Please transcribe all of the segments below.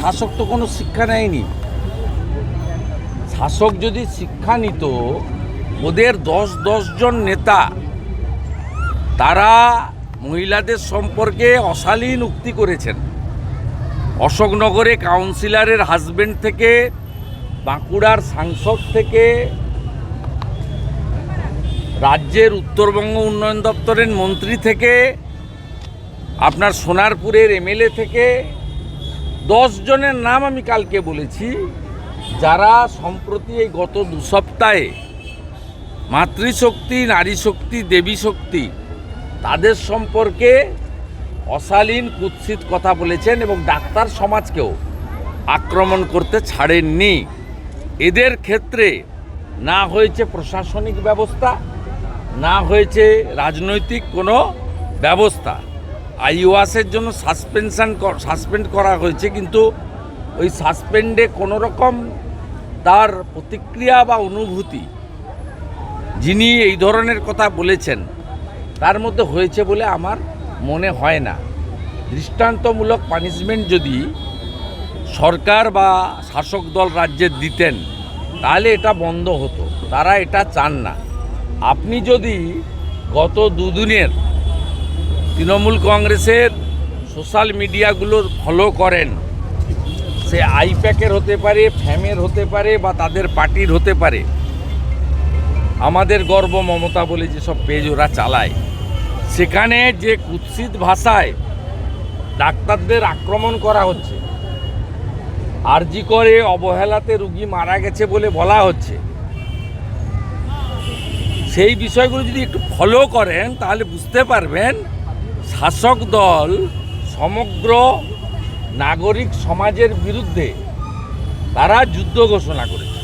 শাসক তো কোনো শিক্ষা নেয়নি। শাসক যদি শিক্ষা নিত, ওদের দশ দশজন নেতা, তারা মহিলাদের সম্পর্কে অশালীন উক্তি করেছেন। অশোকনগরে কাউন্সিলরের হাজবেন্ড থেকে, বাঁকুড়ার সাংসদ থেকে, রাজ্যের উত্তরবঙ্গ উন্নয়ন দপ্তরের মন্ত্রী থেকে আপনার সোনারপুরের এমএলএ থেকে দশ জনের নাম আমি কালকে বলেছি, যারা সম্প্রতি এই গত দু সপ্তাহে মাতৃশক্তি নারী শক্তি দেবী শক্তি তাদের সম্পর্কে অশালীন, কুৎসিত কথা বলেছেন এবং ডাক্তার সমাজকেও আক্রমণ করতে ছাড়েননি। এদের ক্ষেত্রে না হয়েছে প্রশাসনিক ব্যবস্থা, না হয়েছে রাজনৈতিক কোনো ব্যবস্থা। আইওয়াসের জন্য সাসপেনশান সাসপেন্ড করা হয়েছে, কিন্তু ওই সাসপেন্ডে কোনো রকম তার প্রতিক্রিয়া বা অনুভূতি যিনি এই ধরনের কথা বলেছেন, তার মধ্যে হয়েছে বলে আমার মনে হয় না। দৃষ্টান্তমূলক পানিশমেন্ট যদি সরকার বা শাসক দল রাজ্যের দিতেন, তাহলে এটা বন্ধ হতো। তারা এটা চান না। আপনি যদি গত দুদিনের তৃণমূল কংগ্রেসের সোশ্যাল মিডিয়াগুলো ফলো করেন। সে আইপ্যাকের হতে পারে, ফ্যামের হতে পারে বা তাদের পার্টির হতে পারে। আমাদের গর্ব মমতা বলে যেসব পেজ ওরা চালায়। সেখানে যে কুৎসিত ভাষায় ডাক্তারদের আক্রমণ করা হচ্ছে, আরজি করে অবহেলাতে রুগী মারা গেছে বলে বলা হচ্ছে, সেই বিষয়গুলো যদি একটু ফলো করেন, তাহলে বুঝতে পারবেন শাসক দল সমগ্র নাগরিক সমাজের বিরুদ্ধে তারা যুদ্ধ ঘোষণা করেছে।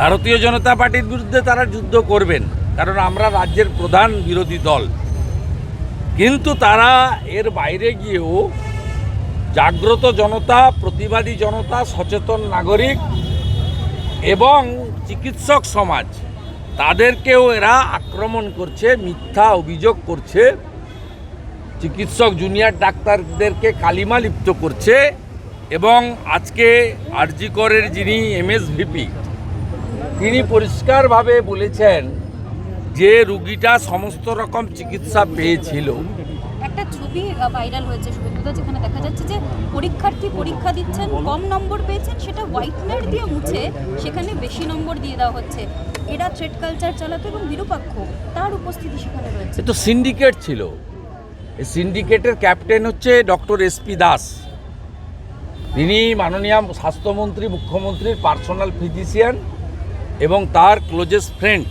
ভারতীয় জনতা পার্টির বিরুদ্ধে তারা যুদ্ধ করবেন, কারণ আমরা রাজ্যের প্রধান বিরোধী দল। কিন্তু তারা এর বাইরে গিয়েও জাগ্রত জনতা, প্রতিবাদী জনতা, সচেতন নাগরিক এবং চিকিৎসক সমাজ, তাদেরকেও এরা আক্রমণ করছে, মিথ্যা অভিযোগ করছে। চিকিৎসক জুনিয়র ডাক্তারদেরকে কালিমা লিপ্ত করছে এবং আজকে আরজিকরের যিনি এমএসভিপি তিনি পরিষ্কারভাবে বলেছেন যে রুগীটা সমস্ত রকম চিকিৎসা পেয়েছিল। একটা ছবি ভাইরাল হয়েছে শুভেন্দুদা যেখানে দেখা যাচ্ছে যে পরীক্ষার্থী পরীক্ষা দিচ্ছেন কম নম্বর পেয়েছেন সেটা হোয়াইটনার দিয়ে মুছে সেখানে বেশি নম্বর দিয়ে দেওয়া হচ্ছে। এরা থ্রেড কালচার চালাতো এবং বিরূপাক্ষ তার উপস্থিতি সেখানে রয়েছে। তো সিন্ডিকেট ছিল। সিন্ডিকেটের ক্যাপ্টেন হচ্ছে ডক্টর এসপি দাস। তিনি মাননীয় স্বাস্থ্যমন্ত্রী, মুখ্যমন্ত্রীর পার্সোনাল ফিজিশিয়ান এবং তার ক্লোজেস্ট ফ্রেন্ড।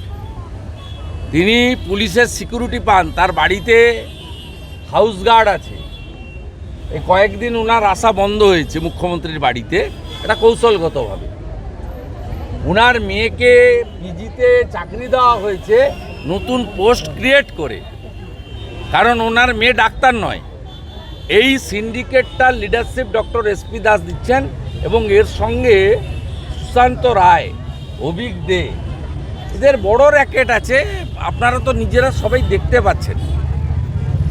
তিনি পুলিশের সিকিউরিটি পান, তার বাড়িতে হাউস গার্ড আছে। এই কয়েকদিন ওনার আসা বন্ধ হয়েছে মুখ্যমন্ত্রীর বাড়িতে, এটা কৌশলগতভাবে। ওনার মেয়েকে পিজিতে চাকরি দেওয়া হয়েছে, নতুন পোস্ট ক্রিয়েট করে। কারণ ওনার মেয়ে ডাক্তার নয়। এই সিন্ডিকেটটার লিডারশিপ ডক্টর এসপি দাস দিচ্ছেন এবং এর সঙ্গে সুশান্ত রায়, অভিক দে, এদের বড় র্যাকেট আছে, আপনারা তো নিজেরা সবাই দেখতে পাচ্ছেন।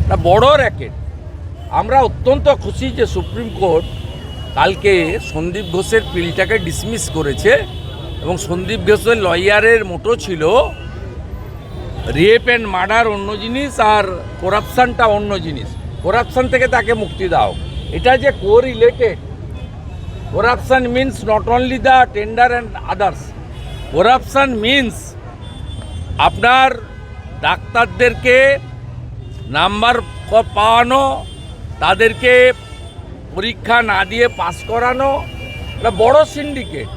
তা বড় র্যাকেট। আমরা অত্যন্ত খুশি যে সুপ্রিম কোর্ট কালকে সন্দীপ ঘোষের পিলটাকে ডিসমিস করেছে এবং সন্দীপ ঘোষের লয়ারের মোটো ছিল রেপ অ্যান্ড মার্ডার অন্য জিনিস আর করাপশানটা অন্য জিনিস। করাপশান থেকে তাকে মুক্তি দাও। এটা যে কো related corruption means not only the tender and others corruption means আপনার ডাক্তারদেরকে নাম্বার পাওয়ানো, তাদেরকে পরীক্ষা না দিয়ে পাস করানো। এটা বড় সিন্ডিকেট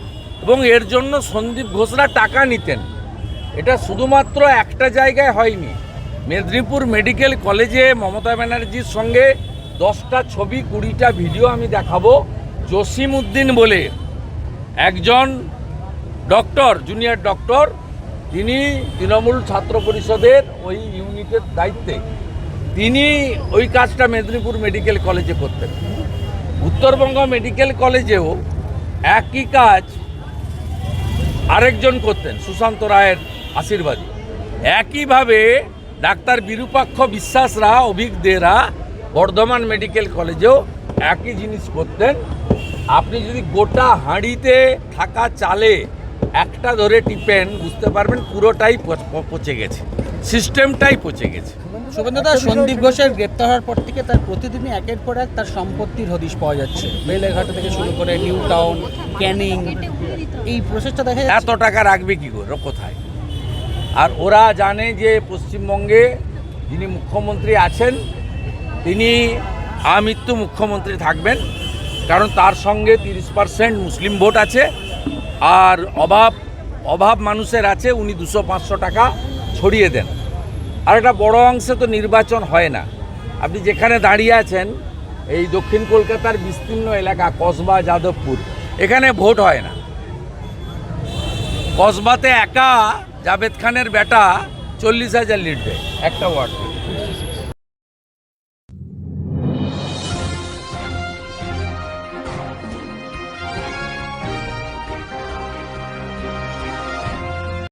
এবং এর জন্য সন্দীপ ঘোষরা টাকা নিতেন। এটা শুধুমাত্র একটা জায়গায় হয়নি। মেদিনীপুর মেডিকেল কলেজে মমতা ব্যানার্জির সঙ্গে দশটা ছবি, কুড়িটা ভিডিও আমি দেখাবো। জসিম উদ্দিন বলে একজন ডক্টর, জুনিয়র ডক্টর, তিনি তৃণমূল ছাত্র পরিষদের ওই ইউনিটের দায়িত্বে। তিনি ওই কাজটা মেদিনীপুর মেডিকেল কলেজে করতেন। উত্তরবঙ্গ মেডিকেল কলেজেও একই কাজ আরেকজন করতেন, সুশান্ত রায়ের আশীর্বাদী। একইভাবে ডাক্তার বিরূপাক্ষ বিশ্বাসরা অভিজ্ঞদেরা বর্ধমান মেডিকেল কলেজেও একই জিনিস করতেন। আপনি যদি গোটা হাঁড়িতে থাকা চালে একটা ধরে টিপেন বুঝতে পারবেন পুরোটাই পচে গেছে। সিস্টেমটাই পচে গেছে। শুভেন্দু দা সন্দীপ ঘোষের গ্রেপ্তার হওয়ার পর থেকে তার প্রতিদিনই একের পর এক তার সম্পত্তির হদিশ পাওয়া যাচ্ছে। বেলেঘাট থেকে শুরু করে নিউ টাউন ক্যানিং এই প্রসেসটা দেখা এত টাকা রাখবে কি করে? কোথায়? আর ওরা জানে যে পশ্চিমবঙ্গে যিনি মুখ্যমন্ত্রী আছেন, তিনি আমৃত্যু মুখ্যমন্ত্রী থাকবেন। কারণ তার সঙ্গে তিরিশ পার্সেন্ট মুসলিম ভোট আছে। আর অভাব অভাব মানুষের আছে, উনি দুশো পাঁচশো টাকা ছড়িয়ে দেন। আর একটা বড় অংশে তো নির্বাচন হয় না। আপনি যেখানে দাঁড়িয়ে আছেন, এই দক্ষিণ কলকাতার বিস্তীর্ণ এলাকা, কসবা, যাদবপুর, এখানে ভোট হয় না। কসবাতে একা জাভেদ খানের বেটা চল্লিশ হাজার লিড দেয় একটা ওয়ার্ড।